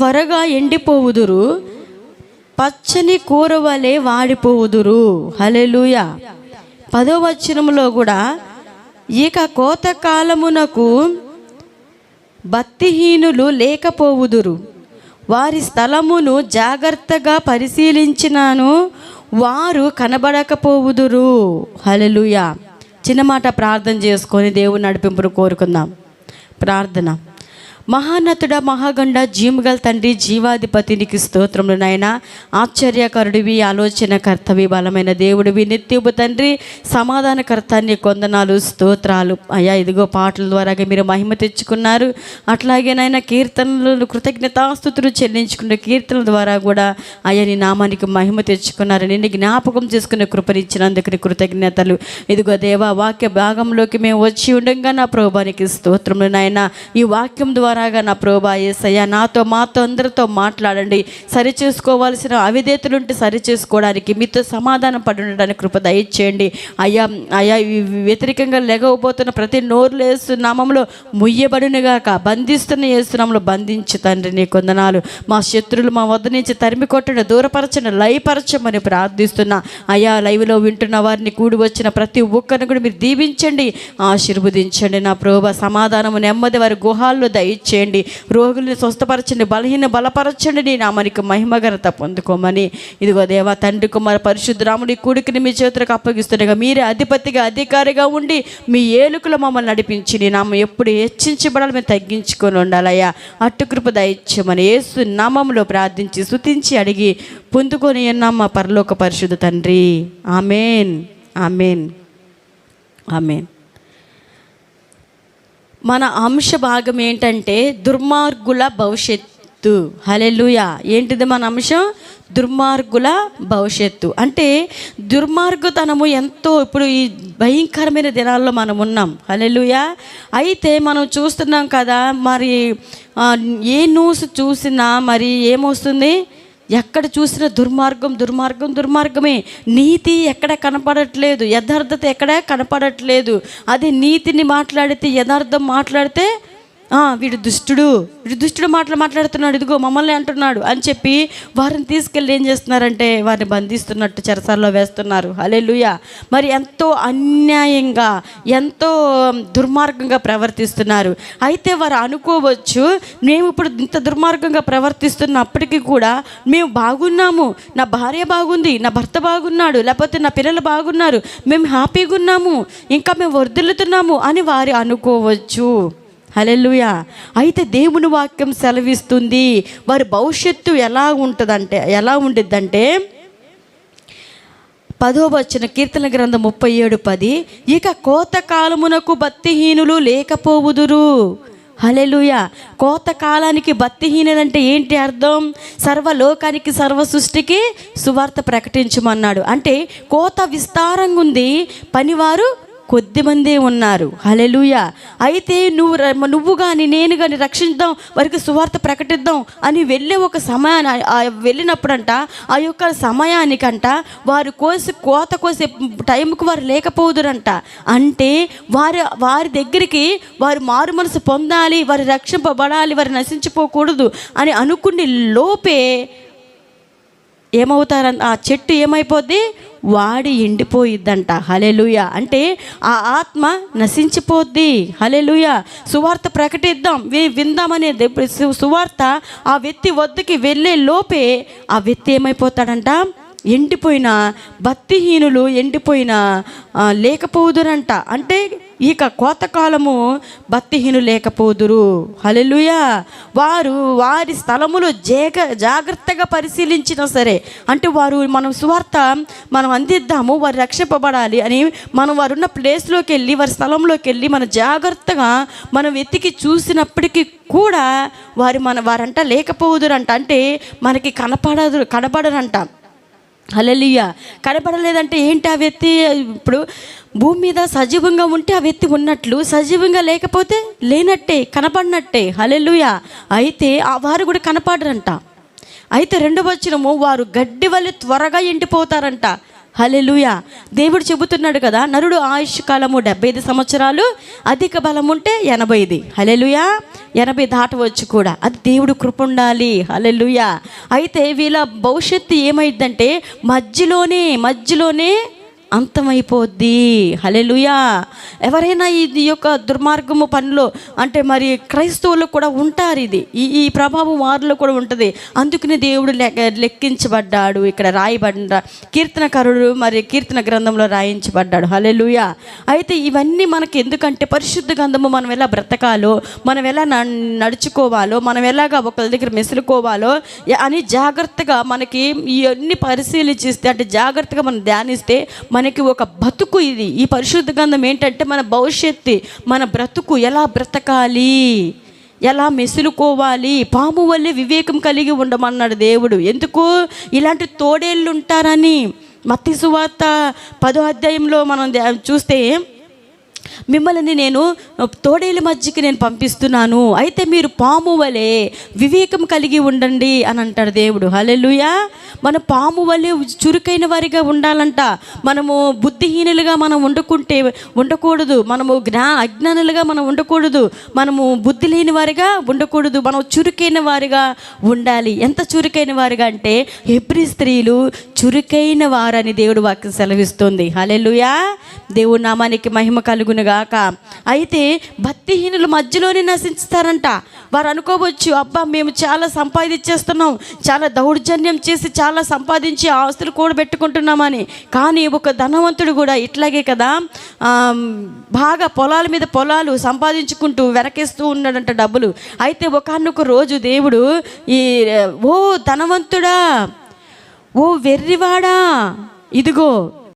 త్వరగా ఎండిపోవుదురు. పచ్చని కూర వలె వాడిపోవుదురు. హలెలుయ పదో వచనంలో కూడా ఇక కోత కాలమునకు భక్తిహీనులు లేకపోవుదురు. వారి స్థలమును జాగ్రత్తగా పరిశీలించినాను వారు కనబడకపోవుదురు. హలలుయ చిన్న మాట ప్రార్థన చేసుకొని దేవుని నడిపింపును కోరుకుందాం. ప్రార్థన. మహానతుడ మహాగండ జీముగల తండ్రి జీవాధిపతినికి స్తోత్రములు నాయన. ఆశ్చర్యకరుడివి ఆలోచనకర్తవి బలమైన దేవుడివి నిత్యపు తండ్రి సమాధానకర్తాన్ని కొందనాలు స్తోత్రాలు. అయ్యా ఇదిగో పాటల ద్వారాగా మీరు మహిమ తెచ్చుకున్నారు. అట్లాగే నాయన కీర్తనలు కృతజ్ఞతాస్థుతులు చెల్లించుకున్న కీర్తనల ద్వారా కూడా అయ్యా నీ నామానికి మహిమ తెచ్చుకున్నారు. నిన్ను జ్ఞాపకం చేసుకునే కృపనిచ్చినందుకు కృతజ్ఞతలు. ఇదిగో దేవా వాక్య భాగంలోకి మేము వచ్చి ఉండగా నా ప్రభానికి స్తోత్రములు నాయన. ఈ వాక్యం ద్వారా ద్వారాగా నా ప్రభా ఏసయ్యా నాతో మాతో అందరితో మాట్లాడండి. సరి చేసుకోవాల్సిన అవిధేతలుంటే సరి చేసుకోవడానికి మీతో సమాధానం పడి ఉండడానికి కృప దయచేయండి. అయ్యా అయ్యా వ్యతిరేకంగా లెగవబోతున్న ప్రతి నోరులు వేస్తున్నామంలో ముయ్యబడినగాక బంధిస్తున్న వేస్తున్నాంలో బంధించి తండ్రి నీ కొందనాలు మా శత్రులు మా వద్ద నుంచి తరిమి కొట్టండి దూరపరచండి లయపరచమని ప్రార్థిస్తున్నా. అయ్యా లైవ్లో వింటున్న వారిని కూడి వచ్చిన ప్రతి ఒక్కరిని కూడా మీరు దీవించండి ఆశీర్వదించండి నా ప్రోభ. సమాధానము నెమ్మది వారి గుహాల్లో దయచేయండి రోగుల్ని స్వస్థపరచండి బలహీన బలపరచండి. నీ నామనికి మహిమగరత పొందుకోమని. ఇదిగో దేవా తండ్రి కుమార పరిశుద్ధరాముడి కూడికిని మీ చేతులకు అప్పగిస్తుండగా మీరే అధిపతిగా అధికారిగా ఉండి మీ ఏలుకలు మమ్మల్ని నడిపించి నీ నామం ఎప్పుడు హెచ్చించబడాలి మేము తగ్గించుకొని ఉండాలయ్యా. అట్టుకృప దయచ్చమని ఏసు నామంలో ప్రార్థించి స్థుతించి అడిగి పొందుకొని ఉన్నాం మా పరలోక పరిశుద్ధ తండ్రి. ఆమెన్. ఆమెన్. ఆమెన్. మన అంశ భాగం ఏంటంటే దుర్మార్గుల భవిష్యత్తు. హలెలుయా ఏంటిది మన అంశం? దుర్మార్గుల భవిష్యత్తు. అంటే దుర్మార్గుతనము ఎంతో ఇప్పుడు ఈ భయంకరమైన దినాల్లో మనం ఉన్నాం. హలెలుయా అయితే మనం చూస్తున్నాం కదా మరి ఏ న్యూస్ చూసినా మరి ఏమొస్తుంది? ఎక్కడ చూసినా దుర్మార్గం దుర్మార్గం దుర్మార్గమే. నీతి ఎక్కడ కనపడట్లేదు యథార్థత ఎక్కడ కనపడట్లేదు. అదే నీతిని మాట్లాడితే యథార్థం మాట్లాడితే వీడు దుష్టుడు. వీడు దుష్టుడు మాటలు మాట్లాడుతున్నాడు. ఇదిగో మమ్మల్ని అంటున్నాడు అని చెప్పి వారిని తీసుకెళ్ళి ఏం చేస్తున్నారంటే వారిని బంధిస్తున్నట్టు చెరసాల్లో వేస్తున్నారు. హలెలుయ మరి ఎంతో అన్యాయంగా ఎంతో దుర్మార్గంగా ప్రవర్తిస్తున్నారు. అయితే వారు అనుకోవచ్చు మేము ఇప్పుడు ఇంత దుర్మార్గంగా ప్రవర్తిస్తున్నప్పటికీ కూడా మేము బాగున్నాము. నా భార్య బాగుంది నా భర్త బాగున్నాడు లేకపోతే నా పిల్లలు బాగున్నారు. మేము హ్యాపీగా ఉన్నాము ఇంకా మేము వర్దిల్లుతున్నాము అని వారు అనుకోవచ్చు. హలెల్లుయా. అయితే దేవుని వాక్యం సెలవిస్తుంది. వారి భవిష్యత్తు ఎలా ఉంటుందంటే ఎలా ఉండిద్దంటే పదో వచ్చిన కీర్తన గ్రంథం ముప్పై ఏడు పది ఇక కోత కాలమునకు భక్తిహీనులు లేకపోవుదురు. హలెలుయ కోత కాలానికి భక్తిహీనులంటే ఏంటి అర్థం? సర్వలోకానికి సర్వ సృష్టికి సువార్త ప్రకటించమన్నాడు. అంటే కోత విస్తారంగా ఉంది పనివారు కొద్దిమందే ఉన్నారు. హలెలుయ అయితే నువ్వు ర- నువ్వు కానీ నేను కానీ రక్షిద్దాం వారికి సువార్త ప్రకటిద్దాం అని వెళ్ళే ఒక సమయాన్ని వెళ్ళినప్పుడంట ఆ యొక్క సమయానికంట వారు కోసి కోత కోసే టైంకు వారు లేకపోదురంట. అంటే వారి వారి దగ్గరికి వారు మారు మనసు పొందాలి వారి రక్షింపబడాలి వారు నశించిపోకూడదు అని అనుకునే లోపే ఏమవుతారంట ఆ చెట్టు ఏమైపోద్ది? వాడి ఎండిపోయిద్దంట. హలెలుయ అంటే ఆ ఆత్మ నశించిపోద్ది. హలెలుయ సువార్త ప్రకటిద్దాం. విందామనే సువార్త ఆ వ్యక్తి వద్దకి వెళ్ళే లోపే ఆ వ్యక్తి ఏమైపోతాడంట? ఎండిపోయిన భక్తిహీనులు ఎండిపోయిన లేకపోదురంట. అంటే ఇక కోతకాలము భక్తిహీను లేకపోదురు. హలెలుయా వారు వారి స్థలములు జేగ జాగ్రత్తగా పరిశీలించినా సరే అంటే వారు మనం సువార్త మనం అందిద్దాము వారు రక్షింపబడాలి అని మనం వారున్న ప్లేస్లోకి వెళ్ళి వారి స్థలంలోకి వెళ్ళి మనం జాగ్రత్తగా మనం వెతికి చూసినప్పటికీ కూడా వారు మన వారంట లేకపోదురంట. అంటే మనకి కనపడదు కనపడరంట. హలలియ కనపడలేదంటే ఏంటి ఆ వ్యక్తి? ఇప్పుడు భూమి మీద సజీవంగా ఉంటే ఆ వ్యక్తి ఉన్నట్లు సజీవంగా లేకపోతే లేనట్టే కనపడినట్టే. హలెలుయ అయితే ఆ వారు కూడా కనపడరంట. అయితే రెండవ వచ్చినము వారు గడ్డి వల్ల త్వరగా ఎండిపోతారంట. హలెలుయా దేవుడు చెబుతున్నాడు కదా నరుడు ఆయుష్ కాలము డెబ్బై ఐదు సంవత్సరాలు అధిక బలం ఉంటే ఎనభై ఐదు హలెలుయా ఎనభై దాటవచ్చు కూడా. అది దేవుడు కృప ఉండాలి. హలెలుయా అయితే వీళ్ళ భవిష్యత్తు ఏమైందంటే మధ్యలోనే మధ్యలోనే అంతమైపోద్ది. హలెలుయా ఎవరైనా ఇది యొక్క దుర్మార్గము పనిలో అంటే మరి క్రైస్తవులు కూడా ఉంటారు ఇది. ఈ ఈ ప్రభావం వారిలో కూడా ఉంటుంది. అందుకని దేవుడు లెక్క లెక్కించబడ్డాడు. ఇక్కడ రాయబడ్డ కీర్తనకారుడు మరి కీర్తన గ్రంథంలో రాయించబడ్డాడు. హలెలుయా అయితే ఇవన్నీ మనకి ఎందుకంటే పరిశుద్ధ గ్రంథము మనం ఎలా బ్రతకాలో మనం ఎలా న- నడుచుకోవాలో మనం ఎలాగా ఒకరి దగ్గర మెసులుకోవాలో అని జాగ్రత్తగా మనకి ఇవన్నీ పరిశీలించిస్తే అంటే జాగ్రత్తగా మనం ధ్యానిస్తే మన మనకి ఒక బతుకు ఇది. ఈ పరిశుద్ధ గంధం ఏంటంటే మన భవిష్యత్తు మన బ్రతుకు ఎలా బ్రతకాలి? ఎలా మెసులుకోవాలి? పాము వల్లే వివేకం కలిగి ఉండమన్నాడు దేవుడు. ఎందుకు? ఇలాంటి తోడేళ్ళు ఉంటారని. మత్తి సువార్త పదో అధ్యాయంలో మనం చూస్తే మిమ్మల్ని నేను తోడేల మధ్యకి నేను పంపిస్తున్నాను. అయితే మీరు పాము వలె వివేకం కలిగి ఉండండి అని అంటాడు దేవుడు. హలెలుయా మన పాము వలె చురుకైన వారిగా ఉండాలంట. మనము బుద్ధిహీనులుగా మనం ఉండకుంటే ఉండకూడదు మనము జ్ఞా అజ్ఞానులుగా మనం ఉండకూడదు మనము బుద్ధి లేని వారిగా ఉండకూడదు మనం చురుకైన వారిగా ఉండాలి. ఎంత చురుకైన వారిగా అంటే హెబ్రి స్త్రీలు చురుకైన వారని దేవుడు వాక్యం సెలవిస్తుంది. హలెలుయా దేవుడు నామానికి మహిమ కలుగునుగాక. అయితే భక్తిహీనులు మధ్యలోనే నశిస్తారంట వారు అనుకోవచ్చు అబ్బా మేము చాలా సంపాదించేస్తున్నాం. చాలా దౌర్జన్యం చేసి చాలా సంపాదించి ఆస్తులు కూడా పెట్టుకుంటున్నామని కానీ ఒక ధనవంతుడు కూడా ఇట్లాగే కదా బాగా పొలాల మీద పొలాలు సంపాదించుకుంటూ వెనకేస్తూ ఉన్నాడంట డబ్బులు. అయితే ఒకనొక రోజు దేవుడు ఈ ఓ ధనవంతుడా ఓ వెర్రివాడా? ఇదిగో